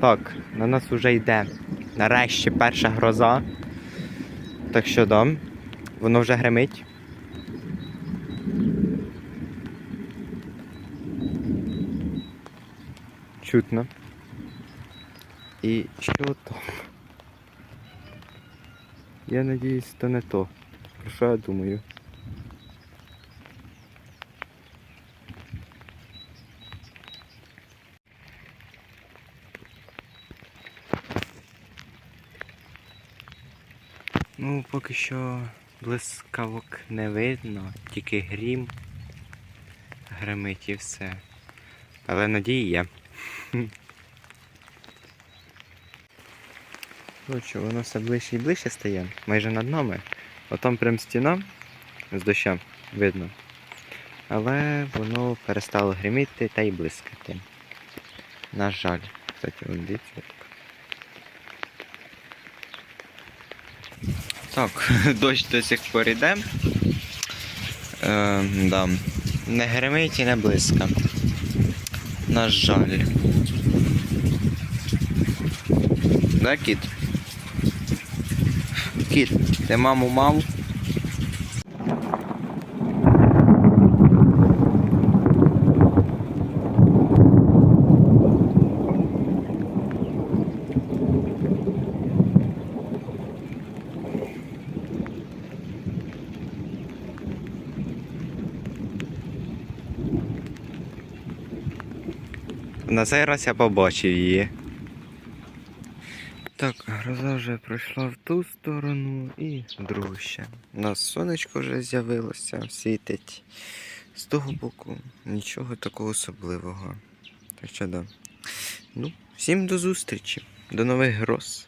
Так, на нас вже йде нарешті перша гроза. Так що да, воно вже гримить. Чутно. І що то? Я надіюсь, то не то. Про що я думаю? Ну, поки що блискавок не видно, тільки грім гримить і все. Але надії є. Ну що, воно все ближче і ближче стає, майже над нами. Отам прям стіна з дощем видно. Але воно перестало гриміти та й блискати. На жаль. Кстати, дивіться. Так, дощ до сих пор іде. Е, да. Не гримить і не близько. На жаль. Да, кіт? Кіт, ти маму мав? На цей раз я побачив її. Так, гроза вже пройшла в ту сторону і в другу ще. У нас сонечко вже з'явилося, світить. З того боку нічого такого особливого. Так що да. Ну, всім до зустрічі, до нових гроз.